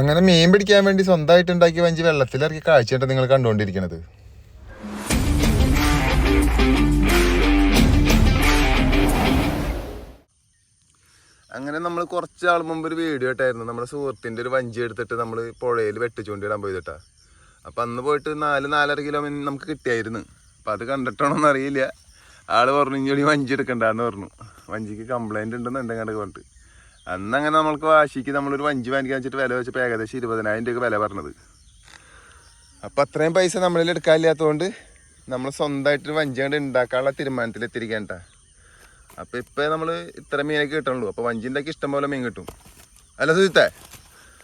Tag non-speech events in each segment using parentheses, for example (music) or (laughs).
അങ്ങനെ മീൻ പിടിക്കാൻ വേണ്ടി സ്വന്തമായിട്ട് ഉണ്ടാക്കിയ വഞ്ചി വെള്ളത്തിലിറക്കി കാഴ്ചയായിട്ട് നിങ്ങൾ കണ്ടുകൊണ്ടിരിക്കുന്നത് അങ്ങനെ നമ്മൾ കുറച്ച് ആൾ മുമ്പ് ഒരു വീഡിയോ ഇട്ടായിരുന്നു. നമ്മുടെ സുഹൃത്തിന്റെ ഒരു വഞ്ചി എടുത്തിട്ട് നമ്മൾ പുഴയിൽ വെട്ടിച്ചുകൊണ്ടിടാൻ പോയതിട്ടാ. അപ്പം അന്ന് പോയിട്ട് നാല് നാലര കിലോ മീൻ നമുക്ക് കിട്ടിയായിരുന്നു. അപ്പം അത് കണ്ടിട്ടാണോന്ന് അറിയില്ല. ആൾ പറഞ്ഞു ഇനി വഞ്ചി എടുക്കണ്ടെന്ന് പറഞ്ഞു. വഞ്ചിക്ക് കംപ്ലൈന്റ് ഉണ്ടെന്നുണ്ടെങ്കിൽ പറഞ്ഞിട്ട് അന്ന് അങ്ങനെ നമ്മൾക്ക് വാശിക്ക് നമ്മളൊരു വഞ്ചി വാങ്ങിക്കാൻ വെച്ചിട്ട് വില വെച്ചപ്പോൾ ഏകദേശം ഇരുപതിനായിരം രൂപ വില പറഞ്ഞത്. അപ്പോൾ അത്രയും പൈസ നമ്മളിൽ എടുക്കാനില്ലാത്തതുകൊണ്ട് നമ്മൾ സ്വന്തമായിട്ടൊരു വഞ്ചി കണ്ട് ഉണ്ടാക്കാനുള്ള തീരുമാനത്തിലെത്തിരിക്കാൻ കേട്ടാ അപ്പൊ ഇപ്പൊ നമ്മൾ ഇത്ര മീനൊക്കെ കിട്ടണുള്ളൂ. അപ്പോൾ വഞ്ചിന്റെ ഒക്കെ ഇഷ്ടം പോലെ മീൻ കിട്ടും. അല്ല സുജിത്തേ?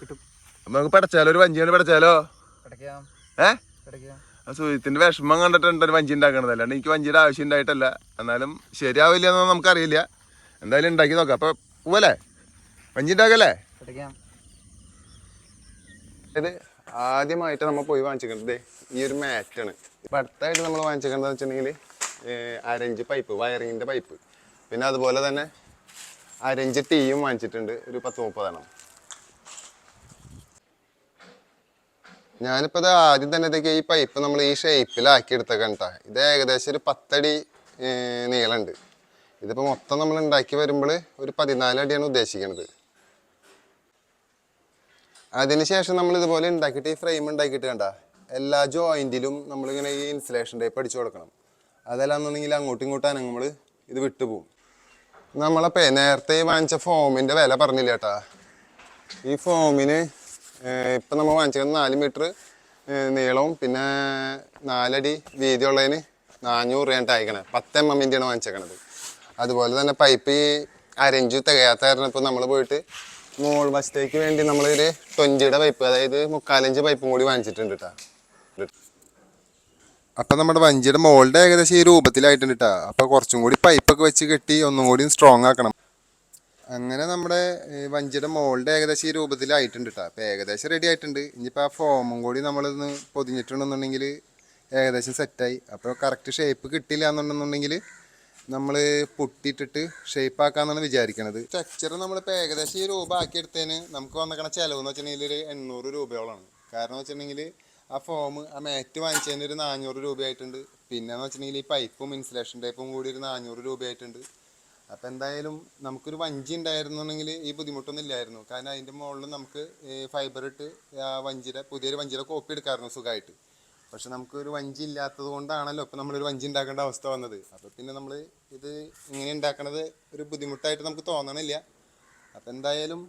കിട്ടും. അപ്പോൾ നമുക്ക് പടച്ചാലോ? ഒരു വഞ്ചി കൊണ്ട് പടച്ചാലോ? ഏ? സുജിത്തിന്റെ സുജിത്തിന്റെ വിഷമം കണ്ടിട്ടുണ്ട് ഒരു വഞ്ചി ഉണ്ടാക്കണത് അല്ലാണ്ട് എനിക്ക് വഞ്ചിയുടെ ആവശ്യം ഉണ്ടായിട്ടല്ല. എന്നാലും ശരിയാവില്ല എന്നൊന്നും നമുക്കറിയില്ല. എന്തായാലും ഉണ്ടാക്കി നോക്കാം. അപ്പോൾ പോവല്ലേ വഞ്ചി ഉണ്ടാക്കല്ലേ കിടക്കാം ഇത് ആദ്യമായിട്ട് നമ്മൾ പോയി വാങ്ങിച്ചിരിക്കുന്നത് ഈ ഒരു മാറ്റാണ്. ഇപ്പം അടുത്തായിട്ട് നമ്മൾ വാങ്ങിച്ചിരിക്കുന്നത് വെച്ചിട്ടുണ്ടെങ്കിൽ അരഞ്ച് പൈപ്പ് വയറിങ്ങിന്റെ പൈപ്പ് പിന്നെ അതുപോലെ തന്നെ അരഞ്ച് ടീയും വാങ്ങിച്ചിട്ടുണ്ട് ഒരു പത്ത് മുപ്പതെണ്ണം. ഞാനിപ്പോൾ ഇത് ആദ്യം തന്നെ ഇതൊക്കെ ഈ പൈപ്പ് നമ്മൾ ഈ ഷേപ്പിലാക്കി എടുത്തേക്കണ്ട ഇത് ഏകദേശം ഒരു പത്തടി നീളമുണ്ട്. ഇതിപ്പോൾ മൊത്തം നമ്മൾ ഉണ്ടാക്കി വരുമ്പോൾ ഒരു പതിനാലടിയാണ് ഉദ്ദേശിക്കുന്നത് അതിനുശേഷം നമ്മൾ ഇതുപോലെ ഉണ്ടാക്കിയിട്ട് ഈ ഫ്രെയിം ഉണ്ടാക്കിയിട്ട് കണ്ട എല്ലാ ജോയിന്റിലും നമ്മളിങ്ങനെ ഈ ഇൻസുലേഷൻ ടൈപ്പ് അടിച്ചു കൊടുക്കണം. അതല്ലാന്നുണ്ടെങ്കിൽ അങ്ങോട്ടും ഇങ്ങോട്ടും നമ്മൾ ഇത് വിട്ടുപോകും നമ്മളപ്പോ നേരത്തെ വാങ്ങിച്ച ഫോമിന്റെ വില പറഞ്ഞില്ല കേട്ടാ ഈ ഫോമിന് ഇപ്പം നമ്മൾ വാങ്ങിച്ചത് നാല് മീറ്റർ നീളവും പിന്നെ നാലടി വീതിയുള്ളതിന് നാനൂറ് രൂപയാണ് അയക്കണേ പത്ത് എം എമ്മിന്റെയാണ് വാങ്ങിച്ചേക്കണത്. അതുപോലെ തന്നെ പൈപ്പ് അരഞ്ചു തികയാത്ത കാരണം നമ്മൾ പോയിട്ട് മോൾ വശത്തേക്ക് വേണ്ടി നമ്മളൊരു ട്വന്റിയുടെ പൈപ്പ് അതായത് മുക്കാലഞ്ച് പൈപ്പും കൂടി വാങ്ങിച്ചിട്ടുണ്ട് കേട്ടോ അപ്പം നമ്മുടെ വഞ്ചിയുടെ മോളുടെ ഏകദേശം ഈ രൂപത്തിലായിട്ടുണ്ട് കേട്ടോ അപ്പം കുറച്ചും കൂടി പൈപ്പൊക്കെ വെച്ച് കെട്ടി ഒന്നും കൂടി സ്ട്രോങ് ആക്കണം. അങ്ങനെ നമ്മുടെ വഞ്ചിയുടെ മോളുടെ ഏകദേശം ഈ രൂപത്തിലായിട്ടുണ്ട് കേട്ടോ അപ്പം ഏകദേശം റെഡി ആയിട്ടുണ്ട്. ഇനിയിപ്പോൾ ആ ഫോമും കൂടി നമ്മളൊന്ന് പൊതിഞ്ഞിട്ടുണ്ടെന്നുണ്ടെങ്കിൽ ഏകദേശം സെറ്റായി അപ്പോൾ കറക്റ്റ് ഷേപ്പ് കിട്ടില്ല എന്നുണ്ടെന്നുണ്ടെങ്കിൽ നമ്മൾ പൊട്ടിയിട്ടിട്ട് ഷേപ്പ് ആക്കാന്നാണ് വിചാരിക്കണത്. സ്ട്രക്ചർ നമ്മളിപ്പോൾ ഏകദേശം ഈ രൂപ ആക്കിയെടുത്തതിന് നമുക്ക് വന്നിക്കണ ചിലവ് എന്ന് വെച്ചിട്ടുണ്ടെങ്കിൽ ഒരു എണ്ണൂറ് രൂപയോളമാണ് കാരണം വെച്ചിട്ടുണ്ടെങ്കിൽ ആ ഫോം ആ മാറ്റ് വാങ്ങിച്ചതിന് ഒരു നാനൂറ് രൂപയായിട്ടുണ്ട്. പിന്നെ എന്ന് വെച്ചിട്ടുണ്ടെങ്കിൽ ഈ പൈപ്പും ഇൻസുലേഷൻ ടൈപ്പും കൂടി ഒരു നാനൂറ് രൂപയായിട്ടുണ്ട്. അപ്പോൾ എന്തായാലും നമുക്കൊരു വഞ്ചി ഉണ്ടായിരുന്നുണ്ടെങ്കിൽ ഈ ബുദ്ധിമുട്ടൊന്നും ഇല്ലായിരുന്നു. കാരണം അതിന്റെ മുകളിൽ നമുക്ക് ഫൈബർ ഇട്ട് ആ വഞ്ചിയുടെ പുതിയൊരു വഞ്ചിയുടെ കോപ്പി എടുക്കാമായിരുന്നു സുഖമായിട്ട്. പക്ഷെ നമുക്ക് ഒരു വഞ്ചി ഇല്ലാത്തത് കൊണ്ടാണല്ലോ ഇപ്പം നമ്മളൊരു വഞ്ചി ഉണ്ടാക്കേണ്ട അവസ്ഥ വന്നത്. അപ്പോൾ പിന്നെ നമ്മൾ ഇത് ഇങ്ങനെ ഉണ്ടാക്കണത് ഒരു ബുദ്ധിമുട്ടായിട്ട് നമുക്ക് തോന്നണില്ല. അപ്പം എന്തായാലും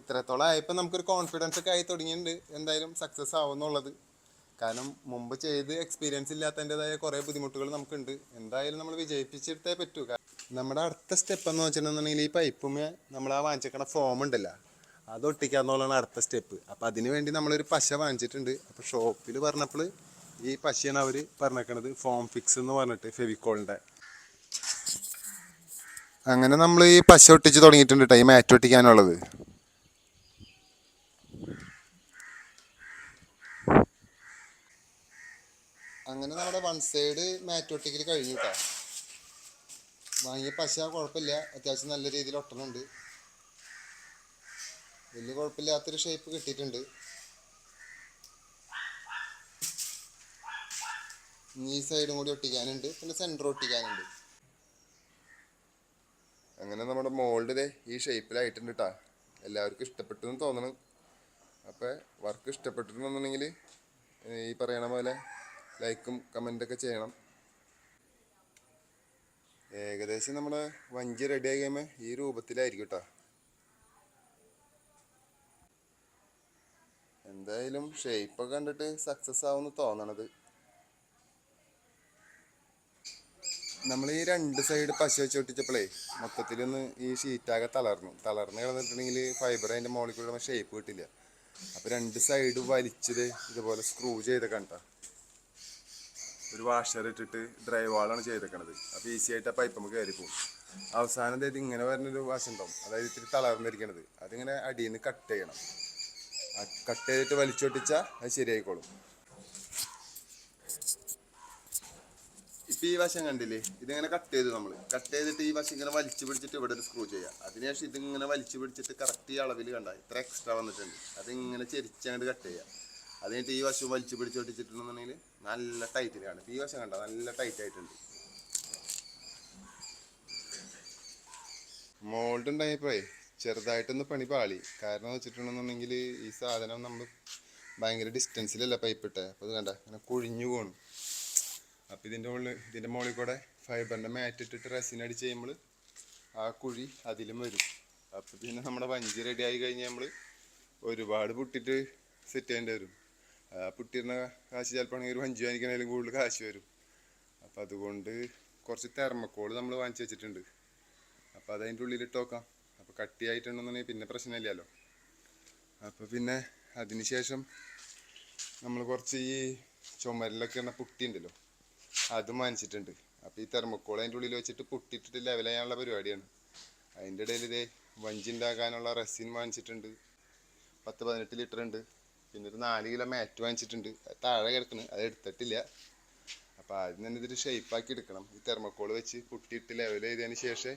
ഇത്രത്തോളം ആയപ്പോൾ നമുക്കൊരു കോൺഫിഡൻസ് ഒക്കെ ആയി തുടങ്ങിയിട്ടുണ്ട്. എന്തായാലും സക്സസ് ആവുമെന്നുള്ളത് കാരണം മുമ്പ് ചെയ്ത് എക്സ്പീരിയൻസ് ഇല്ലാത്തതിന്റെതായ കുറേ ബുദ്ധിമുട്ടുകൾ നമുക്കുണ്ട്. എന്തായാലും നമ്മൾ വിജയിപ്പിച്ചെടുത്തേ പറ്റൂ. നമ്മുടെ അടുത്ത സ്റ്റെപ്പ് എന്ന് വെച്ചിട്ടുണ്ടെന്നുണ്ടെങ്കിൽ ഈ പൈപ്പുമേ നമ്മൾ ആ വാങ്ങിച്ചേക്കണ ഫോം ഉണ്ടല്ലോ. അത് ഒട്ടിക്കാന്നുള്ളതാണ് അടുത്ത സ്റ്റെപ്പ് അപ്പം അതിനുവേണ്ടി നമ്മളൊരു പശ വാങ്ങിച്ചിട്ടുണ്ട്. അപ്പോൾ ഷോപ്പിൽ പറഞ്ഞപ്പോൾ ഈ പശിയാണ് അവർ പറഞ്ഞേക്കണത്. ഫോം ഫിക്സ് എന്ന് പറഞ്ഞിട്ട് ഫെവിക്കോളിന്റെ അങ്ങനെ നമ്മൾ ഈ പശ ഒട്ടിച്ച് തുടങ്ങിയിട്ടുണ്ട് കേട്ടോ ഈ മാറ്റ് ഒട്ടിക്കാനുള്ളത്. അങ്ങനെ നമ്മുടെ വൺ സൈഡ് മാറ്റ് ഒട്ടിക്കൽ കഴിഞ്ഞു കേട്ടോ വാങ്ങിയ പശ കുഴപ്പമില്ല. അത്യാവശ്യം നല്ല രീതിയിൽ ഒട്ടണുണ്ട്. വലിയ കുഴപ്പമില്ലാത്തൊരു ഷേപ്പ് കിട്ടിയിട്ടുണ്ട്. ഈ സൈഡും കൂടി ഒട്ടിക്കാനുണ്ട്. പിന്നെ സെന്റർ ഒട്ടിക്കാനുണ്ട്. അങ്ങനെ നമ്മുടെ മോൾഡ് ഈ ഷേപ്പിലായിട്ടുണ്ട് കേട്ടോ എല്ലാവർക്കും ഇഷ്ടപ്പെട്ടു എന്ന് തോന്നണം. അപ്പോൾ വർക്ക് ഇഷ്ടപ്പെട്ടിട്ടുണ്ടെന്നുണ്ടെങ്കിൽ ഈ പറയണ പോലെ ലൈക്കും കമന്റൊക്കെ ചെയ്യണം. ഏകദേശം നമ്മുടെ വഞ്ചി റെഡി ആയി കഴിയുമ്പോൾ ഈ രൂപത്തിലായിരിക്കും കേട്ടോ എന്തായാലും ഷേപ്പൊക്കെ കണ്ടിട്ട് സക്സസ് ആവുമെന്ന് തോന്നണത്. നമ്മൾ ഈ രണ്ട് സൈഡ് പശ വെച്ച് ഒട്ടിച്ചപ്പോഴേ മൊത്തത്തിലൊന്ന് ഈ ഷീറ്റാകെ തളർന്നു. തളർന്ന് കിടന്നിട്ടുണ്ടെങ്കിൽ ഫൈബർ അതിന്റെ മുകളിൽ കൂടെ ഷേപ്പ് കിട്ടില്ല. അപ്പോൾ രണ്ട് സൈഡ് വലിച്ചത് ഇതുപോലെ സ്ക്രൂ കേട്ടോ ഒരു വാഷർ ഇട്ടിട്ട് ഡ്രൈ വാളാണ് ചെയ്തേക്കണത്. അപ്പോൾ ഈസി ആയിട്ട് ആ പൈപ്പ് നമുക്ക് കയറി പോകും അവസാനം അതായത് ഇങ്ങനെ വരുന്നൊരു വാശുണ്ടാവും അതായത് ഇത്തിരി തളർന്നിരിക്കണത്. അതിങ്ങനെ അടിയിൽ നിന്ന് കട്ട് ചെയ്യണം കട്ട് ചെയ്തിട്ട് വലിച്ചൊട്ടിച്ചാൽ അത് ശരിയായിക്കോളും. ഇപ്പൊ ഈ വശം കണ്ടില്ലേ? ഇതിങ്ങനെ കട്ട് ചെയ്തു നമ്മൾ കട്ട് ചെയ്തിട്ട് ഈ വശം ഇങ്ങനെ വലിച്ചു പിടിച്ചിട്ട് ഇവിടെ ഒരു സ്ക്രൂ ചെയ്യാം. അതിനുശേഷം ഇതിങ്ങനെ വലിച്ചു പിടിച്ചിട്ട് കറക്റ്റ് ഈ അളവിൽ കണ്ട ഇത്ര എക്സ്ട്രാ വന്നിട്ടുണ്ട്. അതിങ്ങനെ ചെരിച്ചങ്ങോട്ട് കട്ട് ചെയ്യാം. അത് ഈ വശം വലിച്ചു പിടിച്ച് ഒട്ടിച്ചിട്ടുണ്ടെന്നുണ്ടെങ്കിൽ നല്ല ടൈറ്റിൽ കാണും. ഈ വശം കണ്ട നല്ല ടൈറ്റ് ആയിട്ടുണ്ട്. മോൾഡ് ഉണ്ടായപ്പോഴേ ചെറുതായിട്ടൊന്ന് പണി പാളി. കാരണം വെച്ചിട്ടുണ്ടെന്നുണ്ടെങ്കിൽ ഈ സാധനം നമ്മൾ ഭയങ്കര ഡിസ്റ്റൻസിലല്ല പൈപ്പ് ഇട്ടെ? അപ്പോൾ അത് കണ്ട ഇങ്ങനെ കുഴിഞ്ഞു പോണു. അപ്പം ഇതിന്റെ മുകളിൽ ഇതിന്റെ മുകളിൽ കൂടെ ഫൈബറിന്റെ മാറ്റ് ഇട്ടിട്ട് റെസിൻ അടിച്ച് കഴിയുമ്പോൾ ആ കുഴി അതിലും വരും. അപ്പം പിന്നെ നമ്മുടെ വഞ്ചി റെഡി ആയി കഴിഞ്ഞാൽ നമ്മൾ ഒരുപാട് പുട്ടിട്ട് സെറ്റ് ചെയ്യേണ്ടി വരും. പുട്ടിരുന്ന കാശ് ചിലപ്പോൾ ഒരു വഞ്ചി വാങ്ങിക്കണേലും കൂടുതൽ കാശ് വരും. അപ്പം അതുകൊണ്ട് കുറച്ച് തെർമക്കോൾ നമ്മൾ വാങ്ങിച്ചു വെച്ചിട്ടുണ്ട്. അപ്പോൾ അതതിന്റെ ഉള്ളിൽ ഇട്ട് നോക്കാം. അപ്പോൾ കട്ടിയായിട്ടുണ്ടെന്നുണ്ടെങ്കിൽ പിന്നെ പ്രശ്നമില്ലല്ലോ. അപ്പോൾ പിന്നെ അതിന് ശേഷം നമ്മൾ കുറച്ച് ഈ ചുമരിലൊക്കെ ഉള്ള പുട്ടി ഉണ്ടല്ലോ അതും വാങ്ങിച്ചിട്ടുണ്ട് അപ്പോൾ ഈ തെർമക്കോൾ അതിന്റെ ഉള്ളിൽ വെച്ചിട്ട് പുട്ടിയിട്ടിട്ട് ലെവൽ ചെയ്യാനുള്ള പരിപാടിയാണ്. അതിന്റെ ഇടയിൽ ഇതേ വഞ്ചി ഉണ്ടാക്കാനുള്ള റെസിൻ വാങ്ങിച്ചിട്ടുണ്ട് പത്ത് പതിനെട്ട് ലിറ്റർ ഉണ്ട്. പിന്നെ ഒരു നാല് കിലോ മാറ്റ് വാങ്ങിച്ചിട്ടുണ്ട് താഴെ കിടക്കണ്. അത് എടുത്തിട്ടില്ല. അപ്പോൾ ആദ്യം തന്നെ ഇതൊരു ഷേപ്പാക്കി എടുക്കണം. ഈ തെർമക്കോൾ വെച്ച് പൊട്ടിയിട്ട് ലെവൽ ചെയ്തതിന് ശേഷമേ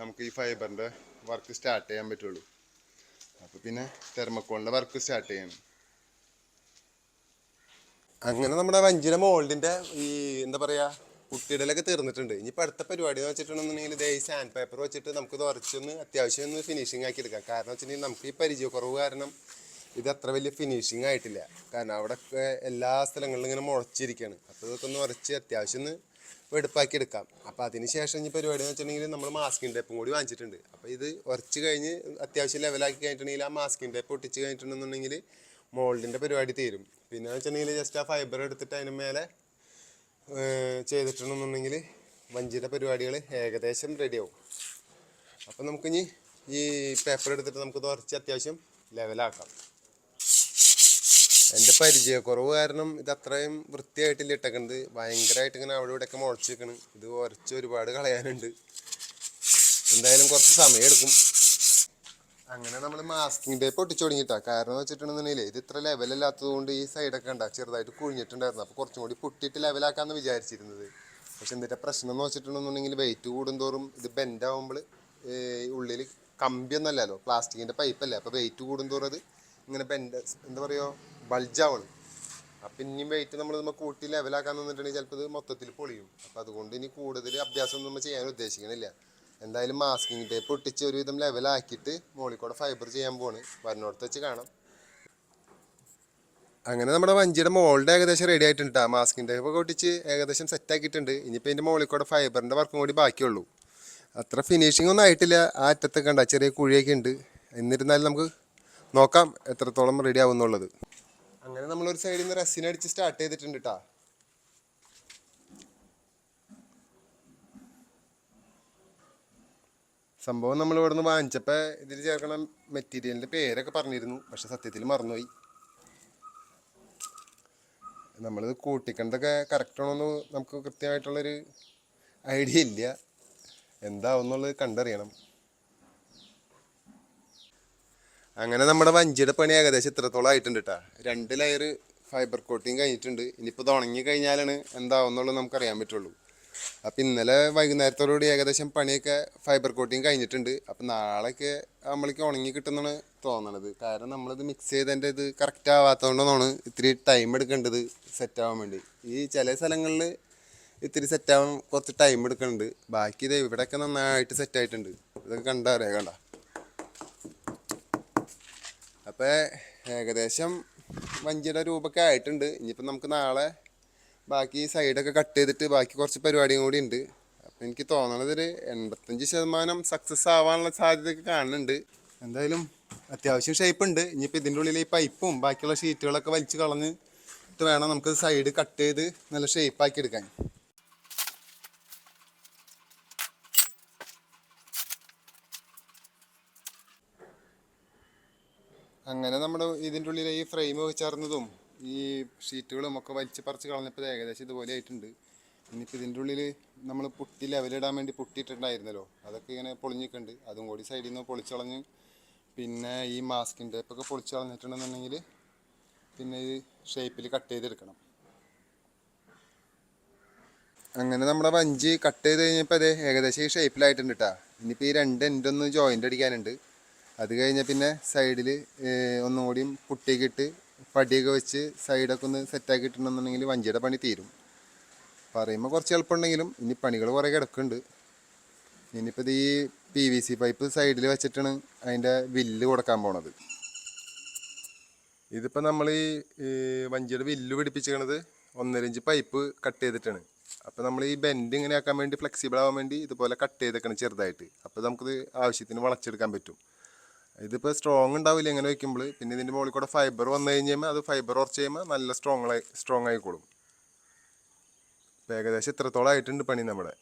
നമുക്ക് ഈ ഫൈബറിന്റെ വർക്ക് സ്റ്റാർട്ട് ചെയ്യാൻ പറ്റുള്ളൂ. അപ്പോൾ പിന്നെ തെർമക്കോളിന്റെ വർക്ക് സ്റ്റാർട്ട് ചെയ്യണം. അങ്ങനെ നമ്മുടെ വഞ്ചിര മോൾഡിന്റെ ഈ എന്താ പറയാ കുട്ടിയിടലൊക്കെ തീർന്നിട്ടുണ്ട്. ഇനിയിപ്പോൾ അടുത്ത പരിപാടി എന്ന് വെച്ചിട്ടുണ്ടെന്നുണ്ടെങ്കിൽ ഇതേ ഈ സാൻഡ് പേപ്പർ വെച്ചിട്ട് നമുക്ക് ഇത് ഉറച്ചൊന്ന് അത്യാവശ്യം ഒന്ന് ഫിനിഷിംഗ് ആക്കി എടുക്കാം. കാരണം വെച്ചിട്ടുണ്ടെങ്കിൽ നമുക്ക് ഈ പരിചയക്കുറവ് കാരണം ഇത് അത്ര വലിയ ഫിനിഷിംഗ് ആയിട്ടില്ല. കാരണം അവിടെ എല്ലാ സ്ഥലങ്ങളിലും ഇങ്ങനെ മുളച്ചിരിക്കുകയാണ് അപ്പോൾ ഇതൊക്കെ ഒന്ന് ഉറച്ച് അത്യാവശ്യം ഒന്ന് വെടുപ്പാക്കി എടുക്കാം. അപ്പോൾ അതിന് ശേഷം ഈ പരിപാടി എന്ന് വെച്ചിട്ടുണ്ടെങ്കിൽ നമ്മൾ മാസ്കിൻ ടേപ്പും കൂടി വാങ്ങിച്ചിട്ടുണ്ട്. അപ്പോൾ ഇത് ഉറച്ച് കഴിഞ്ഞ് അത്യാവശ്യം ലെവലാക്കി കഴിഞ്ഞിട്ടുണ്ടെങ്കിൽ ആ മാസ്കിൻ ടേപ്പ് ഒട്ടിച്ച് കഴിഞ്ഞിട്ടുണ്ടെന്നുണ്ടെങ്കിൽ മോൾഡിന്റെ പരിപാടി തീരും. പിന്നെ വെച്ചിട്ടുണ്ടെങ്കിൽ ജസ്റ്റ് ആ ഫൈബർ എടുത്തിട്ട് അതിന് മേലെ ചെയ്തിട്ടുണ്ടെന്നുണ്ടെങ്കിൽ വഞ്ചിയുടെ പരിപാടികൾ ഏകദേശം റെഡിയാവും അപ്പം നമുക്കിനി ഈ പേപ്പർ എടുത്തിട്ട് നമുക്ക് തുറച്ച് അത്യാവശ്യം ലെവലാക്കാം എന്റെ പരിചയക്കുറവ് കാരണം ഇത് അത്രയും വൃത്തിയായിട്ടില്ല ഇട്ടേക്കണത്. ഭയങ്കരമായിട്ട് ഇങ്ങനെ അവിടെ ഇവിടെയൊക്കെ മുളച്ച് ഇത് ഉരച്ച് ഒരുപാട് കളയാനുണ്ട്. എന്തായാലും കുറച്ച് സമയം എടുക്കും. അങ്ങനെ നമ്മൾ മാസ്കിംഗ് ടേപ്പ് ഒട്ടിച്ചു തുടങ്ങിയിട്ടാ. കാരണം വെച്ചിട്ടുണ്ടെന്നുണ്ടെങ്കിൽ ഇത് ഇത്ര ലെവലല്ലാത്തത് കൊണ്ട് ഈ സൈഡൊക്കെ ഉണ്ടാ ചെറുതായിട്ട് കുഴിഞ്ഞിട്ടുണ്ടായിരുന്നു. അപ്പോൾ കുറച്ചും കൂടി പൊട്ടിയിട്ട് ലെവലാക്കാന്ന് വിചാരിച്ചിരുന്നത്. പക്ഷെ എന്തിന്റെ പ്രശ്നം എന്ന് വെച്ചിട്ടുണ്ടെന്നുണ്ടെങ്കിൽ വെയിറ്റ് കൂടുന്തോറും ഇത് ബെൻഡ് ആവുമ്പോൾ ഉള്ളിൽ കമ്പിയൊന്നല്ലല്ലോ പ്ലാസ്റ്റിക്കിന്റെ പൈപ്പല്ലേ അപ്പോൾ വെയിറ്റ് കൂടുന്തോറും അത് ഇങ്ങനെ ബെൻഡ് എന്താ പറയുക ബൾജാവണം അപ്പം ഇനിയും വെയിറ്റ് നമ്മൾ നമ്മൾ കൂട്ടി ലെവലാക്കാൻ നിന്നിട്ടുണ്ടെങ്കിൽ ചിലപ്പോൾ ഇത് മൊത്തത്തിൽ പൊളിയും. അപ്പം അതുകൊണ്ട് ഇനി കൂടുതൽ അഭ്യാസം നമ്മൾ ചെയ്യാൻ ഉദ്ദേശിക്കണില്ല. എന്തായാലും മാസ്കിങ് ടേപ്പ് ഒട്ടിച്ച് ഒരുവിധം ലെവലാക്കിയിട്ട് മുകളിൽ കൂടെ ഫൈബർ ചെയ്യാൻ പോണ് വരണോടത്ത് വെച്ച് കാണാം. അങ്ങനെ നമ്മുടെ വഞ്ചിയുടെ മോളുടെ ഏകദേശം റെഡി ആയിട്ടുണ്ട് മാസ്കിംഗ് ടേപ്പ് ഒക്കെ ഒട്ടിച്ച് ഏകദേശം സെറ്റ് ആക്കിയിട്ടുണ്ട്. ഇനിയിപ്പോൾ ഇതിന്റെ മുകളിൽ കൂടെ ഫൈബറിന്റെ വർക്കും കൂടി ബാക്കിയുള്ളൂ. അത്ര ഫിനിഷിംഗ് ഒന്നും ആയിട്ടില്ല. ആ അറ്റത്തൊക്കെ ഉണ്ട് ചെറിയ കുഴിയൊക്കെ ഉണ്ട്. എന്നിരുന്നാലും നമുക്ക് നോക്കാം എത്രത്തോളം റെഡി ആവുന്നുള്ളത്. അങ്ങനെ നമ്മളൊരു സൈഡിൽ നിന്ന് റെസിൻ അടിച്ച് സ്റ്റാർട്ട് ചെയ്തിട്ടുണ്ട് കേട്ടാ സംഭവം നമ്മൾ ഇവിടെ നിന്ന് വാങ്ങിച്ചപ്പോൾ ഇതിൽ ചേർക്കണ മെറ്റീരിയലിന്റെ പേരൊക്കെ പറഞ്ഞിരുന്നു പക്ഷെ സത്യത്തിൽ മറന്നുപോയി. നമ്മളിത് കൂട്ടിക്കണ്ടതൊക്കെ കറക്റ്റ് ആണോന്ന് നമുക്ക് കൃത്യമായിട്ടുള്ളൊരു ഐഡിയ ഇല്ല. എന്താവും എന്നുള്ളത് കണ്ടറിയണം. അങ്ങനെ നമ്മുടെ വഞ്ചിയുടെ പണി ഏകദേശം ഇത്രത്തോളം ആയിട്ടുണ്ട് കേട്ടോ രണ്ട് ലെയർ ഫൈബർ കോട്ടിങ് കഴിഞ്ഞിട്ടുണ്ട്. ഇനിയിപ്പോൾ ഇത് ഉണങ്ങി കഴിഞ്ഞാലാണ് എന്താവും എന്നുള്ളത് നമുക്ക് അറിയാൻ പറ്റുള്ളൂ. അപ്പം ഇന്നലെ വൈകുന്നേരത്തോടുകൂടി ഏകദേശം പണിയൊക്കെ ഫൈബർ കോട്ടിങ് കഴിഞ്ഞിട്ടുണ്ട്. അപ്പം നാളെയൊക്കെ നമ്മൾക്ക് ഉണങ്ങി കിട്ടുമെന്നാണ് തോന്നണത്. കാരണം നമ്മളിത് മിക്സ് ചെയ്തതിന്റെ ഇത് കറക്റ്റ് ആവാത്തതുകൊണ്ടാണ് ഇത്തിരി ടൈം എടുക്കേണ്ടത് സെറ്റ് ആവാൻ വേണ്ടി. ഈ ചില സ്ഥലങ്ങളിൽ ഇത്തിരി സെറ്റ് ആവാൻ കുറച്ച് ടൈം എടുക്കുന്നുണ്ട് ബാക്കി ഇത് ഇവിടെയൊക്കെ നന്നായിട്ട് സെറ്റ് ആയിട്ടുണ്ട്. ഇതൊക്കെ കണ്ടാ അറിയാം? കണ്ട? അപ്പോൾ ഏകദേശം വഞ്ചിയുടെ രൂപമൊക്കെ ആയിട്ടുണ്ട്. ഇനിയിപ്പോൾ നമുക്ക് നാളെ ബാക്കി സൈഡൊക്കെ കട്ട് ചെയ്തിട്ട് ബാക്കി കുറച്ച് പരിപാടിയും കൂടി ഉണ്ട്. അപ്പം എനിക്ക് തോന്നണത് ഒരു എൺപത്തഞ്ച് ശതമാനം സക്സസ് ആവാനുള്ള സാധ്യതയൊക്കെ കാണുന്നുണ്ട്. എന്തായാലും അത്യാവശ്യം ഷേപ്പ് ഉണ്ട്. ഇനിയിപ്പോൾ ഇതിന്റെ ഉള്ളിൽ ഈ പൈപ്പും ബാക്കിയുള്ള ഷീറ്റുകളൊക്കെ വലിച്ച് കളഞ്ഞ് ഇട്ട് വേണം നമുക്ക് സൈഡ് കട്ട് ചെയ്ത് നല്ല ഷേപ്പാക്കി എടുക്കാൻ. അങ്ങനെ നമ്മുടെ ഇതിന്റെ ഉള്ളിൽ ഈ ഫ്രെയിം ചേർന്നതും ഈ ഷീറ്റുകളും ഒക്കെ വലിച്ച് പറിച്ച് കളഞ്ഞപ്പോൾ ഏകദേശം ഇതുപോലെ ആയിട്ടുണ്ട്. ഇനിയിപ്പോൾ ഇതിന്റെ ഉള്ളിൽ നമ്മൾ പുട്ടി ലെവലിടാൻ വേണ്ടി പുട്ടിയിട്ടുണ്ടായിരുന്നല്ലോ അതൊക്കെ ഇങ്ങനെ പൊളിഞ്ഞിട്ടുണ്ട്. അതും കൂടി സൈഡിൽ നിന്ന് പൊളിച്ചളഞ്ഞ് പിന്നെ ഈ മാസ്കിൻ ടേപ്പൊക്കെ പൊളിച്ചളഞ്ഞിട്ടുണ്ടെന്നുണ്ടെങ്കിൽ പിന്നെ ഇത് ഷേപ്പിൽ കട്ട് ചെയ്തെടുക്കണം. അങ്ങനെ നമ്മുടെ വഞ്ചി കട്ട് ചെയ്ത് കഴിഞ്ഞപ്പോൾ അതെ ഏകദേശം ഈ ഷേപ്പിലായിട്ടുണ്ട് കേട്ടോ ഇനിയിപ്പോൾ ഈ രണ്ട് എന്റെ ഒന്ന് ജോയിന്റ് അടിക്കാനുണ്ട്. അത് കഴിഞ്ഞാൽ പിന്നെ സൈഡിൽ ഒന്നും കൂടിയും പുട്ടിയൊക്കെ ഇട്ട് പടിയൊക്കെ വെച്ച് സൈഡൊക്കെ ഒന്ന് സെറ്റാക്കി ഇട്ടിട്ടുണ്ടെന്നുണ്ടെങ്കിൽ വഞ്ചിയുടെ പണി തീരും. പറയുമ്പോൾ കുറച്ച് എളുപ്പമുണ്ടെങ്കിലും ഇനി പണികൾ കുറേ കിടക്കുന്നുണ്ട്. ഇനിയിപ്പോൾ ഈ പി വി സി പൈപ്പ് സൈഡിൽ വെച്ചിട്ടാണ് അതിന്റെ വില്ല് കൊടുക്കാൻ പോണത്. ഇതിപ്പോൾ നമ്മൾ ഈ വഞ്ചിയുടെ വില്ല് പിടിപ്പിച്ചിരിക്കണത് ഒന്നര ഇഞ്ച് പൈപ്പ് കട്ട് ചെയ്തിട്ടാണ്. അപ്പോൾ നമ്മൾ ഈ ബെൻഡ് ഇങ്ങനെ ആക്കാൻ വേണ്ടി ഫ്ലെക്സിബിൾ ആവാൻ വേണ്ടി ഇതുപോലെ കട്ട് ചെയ്തേക്കണം ചെറുതായിട്ട്. അപ്പോൾ നമുക്കിത് ആവശ്യത്തിന് വളച്ചെടുക്കാൻ പറ്റും. ഇതിപ്പോൾ സ്ട്രോങ് ഉണ്ടാവില്ല ഇങ്ങനെ വെക്കുമ്പോൾ പിന്നെ ഇതിന്റെ മുകളിൽ കൂടെ ഫൈബർ വന്നു കഴിഞ്ഞാൽ അത് ഫൈബർ ഉറച്ച് കഴിയുമ്പോൾ നല്ല സ്ട്രോങ് ആയി സ്ട്രോങ് ആയിക്കോളും. ഇപ്പം ഏകദേശം ഇത്രത്തോളം ആയിട്ടുണ്ട് പണി നമ്മുടെ.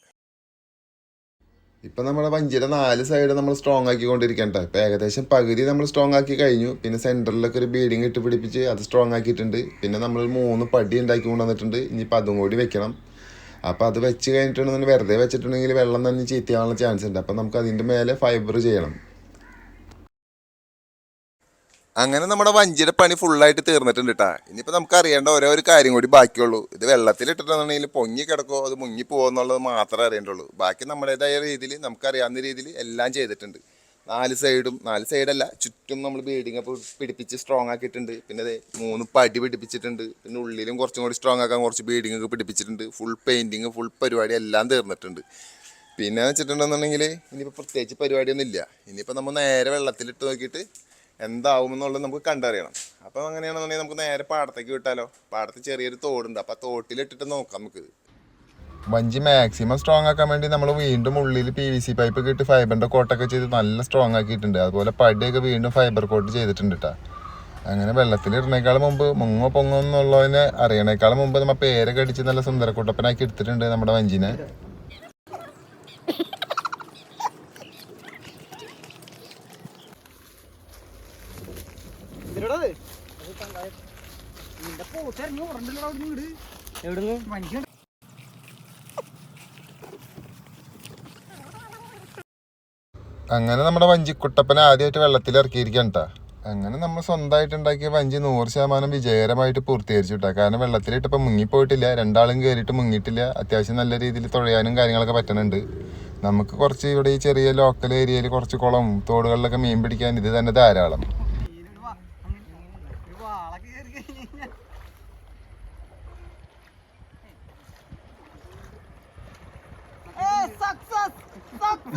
ഇപ്പം നമ്മുടെ വഞ്ചിയുടെ നാല് സൈഡ് നമ്മൾ സ്ട്രോങ് ആക്കിക്കൊണ്ടിരിക്കണ്ട. ഇപ്പം ഏകദേശം പകുതി നമ്മൾ സ്ട്രോങ് ആക്കി കഴിഞ്ഞു. പിന്നെ സെന്ററിലൊക്കെ ഒരു ബീഡിങ് ഇട്ട് പിടിപ്പിച്ച് അത് സ്ട്രോങ് ആക്കിയിട്ടുണ്ട്. പിന്നെ നമ്മൾ മൂന്ന് പടി ഉണ്ടാക്കി കൊണ്ടുവന്നിട്ടുണ്ട്. ഇനിയിപ്പോൾ അതും കൂടി വെക്കണം. അപ്പോൾ അത് വെച്ച് കഴിഞ്ഞിട്ടുണ്ടെങ്കിൽ വെറുതെ വെച്ചിട്ടുണ്ടെങ്കിൽ വെള്ളം തന്നെ ചീത്തയാവാനുള്ള ചാൻസ് ഉണ്ട്. അപ്പം നമുക്ക് അതിന്റെ മേലെ ഫൈബർ ചെയ്യണം. അങ്ങനെ നമ്മുടെ വഞ്ചിയുടെ പണി ഫുള്ളായിട്ട് തീർന്നിട്ടുണ്ട് കേട്ടാ ഇനിയിപ്പോൾ നമുക്ക് അറിയേണ്ട ഓരോ ഒരു കാര്യം കൂടി ബാക്കിയുള്ളൂ. ഇത് വെള്ളത്തിൽ ഇട്ടിട്ടുണ്ടെങ്കിൽ പൊങ്ങി കിടക്കോ അത് മുങ്ങി പോകുമെന്നുള്ളത് മാത്രമേ അറിയേണ്ടുള്ളൂ. ബാക്കി നമ്മുടേതായ രീതിയിൽ നമുക്കറിയാവുന്ന രീതിയിൽ എല്ലാം ചെയ്തിട്ടുണ്ട്. നാല് സൈഡും നാല് സൈഡല്ല ചുറ്റും നമ്മൾ ബീഡിങ് അപ്പോൾ പിടിപ്പിച്ച് സ്ട്രോങ് ആക്കിയിട്ടുണ്ട്. പിന്നെ അതെ മൂന്ന് പടി പിടിപ്പിച്ചിട്ടുണ്ട്. പിന്നെ ഉള്ളിലും കുറച്ചും കൂടി സ്ട്രോങ് ആക്കാൻ കുറച്ച് ബീഡിങ് ഒക്കെ പിടിപ്പിച്ചിട്ടുണ്ട്. ഫുൾ പെയിന്റിങ് ഫുൾ പരിപാടി എല്ലാം തീർന്നിട്ടുണ്ട്. പിന്നെ വെച്ചിട്ടുണ്ടെന്നുണ്ടെങ്കിൽ ഇനിയിപ്പോൾ പ്രത്യേകിച്ച് പരിപാടിയൊന്നും ഇല്ല ഇനിയിപ്പോൾ നമ്മൾ നേരെ വെള്ളത്തിലിട്ട് നോക്കിയിട്ട് എന്താവുമെന്നുള്ളത് നമുക്ക് കണ്ടറിയണം. അപ്പം അങ്ങനെയാണെന്നുണ്ടെങ്കിൽ നമുക്ക് നേരെ പാടത്തേക്ക് വിട്ടാലോ? പാടത്ത് ചെറിയൊരു തോടുണ്ട്. അപ്പം തോട്ടിലിട്ടിട്ട് നോക്കാം നമുക്ക്. വഞ്ചി മാക്സിമം സ്ട്രോങ് ആക്കാൻ വേണ്ടി നമ്മൾ വീണ്ടും ഉള്ളിൽ പി വി സി പൈപ്പ് ഒക്കെ ഇട്ട് ഫൈബറിന്റെ കോട്ടൊക്കെ ചെയ്ത് നല്ല സ്ട്രോങ് ആക്കിയിട്ടുണ്ട്. അതുപോലെ പടിയൊക്കെ വീണ്ടും ഫൈബർ കോട്ട് ചെയ്തിട്ടുണ്ട് കേട്ടോ അങ്ങനെ വെള്ളത്തിൽ ഇടുന്നേക്കാൾ മുമ്പ് മുങ്ങോ പൊങ്ങോ എന്നുള്ളതിനെ അറിയണേക്കാൾ മുമ്പ് നമ്മൾ പേരൊക്കെ അടിച്ച് നല്ല സുന്ദരക്കുട്ടപ്പനാക്കി എടുത്തിട്ടുണ്ട് നമ്മുടെ വഞ്ചിനെ അങ്ങനെ നമ്മുടെ വഞ്ചി വഞ്ചിക്കുട്ടപ്പനെ ആദ്യമായിട്ട് വെള്ളത്തിൽ ഇറക്കിയിരിക്കണ്ട അങ്ങനെ നമ്മൾ സ്വന്തമായിട്ട് ഉണ്ടാക്കിയ വഞ്ചി നൂറ് ശതമാനം വിജയകരമായിട്ട് പൂർത്തീകരിച്ചു കേട്ടോ കാരണം വെള്ളത്തിലിട്ടപ്പോൾ മുങ്ങിപ്പോയിട്ടില്ല രണ്ടാളും കയറിയിട്ട് മുങ്ങിയിട്ടില്ല. അത്യാവശ്യം നല്ല രീതിയിൽ തുഴയാനും കാര്യങ്ങളൊക്കെ പറ്റുന്നുണ്ട് നമുക്ക് കുറച്ച് ഇവിടെ ഈ ചെറിയ ലോക്കൽ ഏരിയയിൽ കുറച്ച് കുളം തോടുകളിലൊക്കെ മീൻ പിടിക്കാൻ ഇത് തന്നെ ധാരാളം.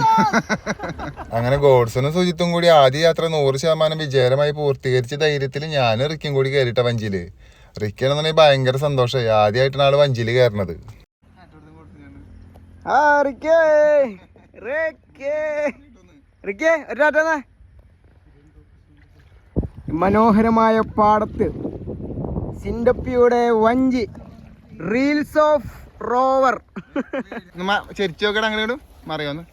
(laughs) അങ്ങനെ ഗോഡ്സനും സുജിത്തും കൂടി ആദ്യ യാത്ര നൂറ് ശതമാനം വിജയകരമായി പൂർത്തീകരിച്ച ധൈര്യത്തിൽ ഞാൻ റിക്കും കൂടി കയറിയിട്ട വഞ്ചിയിൽ. റിക്കാണെന്നുണ്ടെങ്കിൽ ഭയങ്കര സന്തോഷമായി ആദ്യമായിട്ടാണ് ആൾ വഞ്ചിയിൽ കയറണത്. മനോഹരമായ പാടത്ത് സിൻഡപ്പിയുടെ വഞ്ചി റീൽസ് ഓഫ് റോവർ ചെരിച്ചു നോക്കട അങ്ങനെ മറിയോന്ന്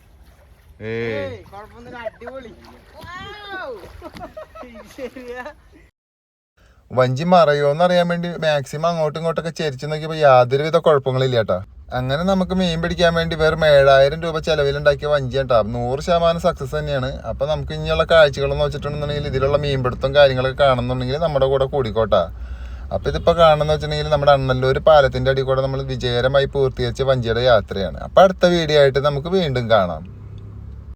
വഞ്ചി മറയോന്ന് അറിയാൻ വേണ്ടി മാക്സിമം അങ്ങോട്ടും ഇങ്ങോട്ടൊക്കെ ചെരിച്ചു നോക്കിയപ്പോൾ യാതൊരുവിധ കുഴപ്പങ്ങളില്ല കേട്ടാ. അങ്ങനെ നമുക്ക് മീൻ പിടിക്കാൻ വേണ്ടി വെറും ഏഴായിരം രൂപ ചെലവിലുണ്ടാക്കിയ വഞ്ചി കേട്ടാ. നൂറ് ശതമാനം സക്സസ് തന്നെയാണ്. അപ്പൊ നമുക്ക് ഇനിയുള്ള കാഴ്ചകളെന്ന് വെച്ചിട്ടുണ്ടെന്നുണ്ടെങ്കിൽ ഇതിലുള്ള മീൻപിടുത്തം കാര്യങ്ങളൊക്കെ കാണുന്നുണ്ടെങ്കിൽ നമ്മുടെ കൂടെ കൂടിക്കോട്ടാ. അപ്പൊ ഇതിപ്പോ കാണുന്ന വെച്ചിട്ടുണ്ടെങ്കിൽ നമ്മുടെ അണ്ണല്ലൂർ പാലത്തിന്റെ അടി കൂടെ നമ്മൾ വിജയകരമായി പൂർത്തീകരിച്ച വഞ്ചിയുടെ യാത്രയാണ്. അപ്പൊ അടുത്ത വീഡിയോ ആയിട്ട് നമുക്ക് വീണ്ടും കാണാം.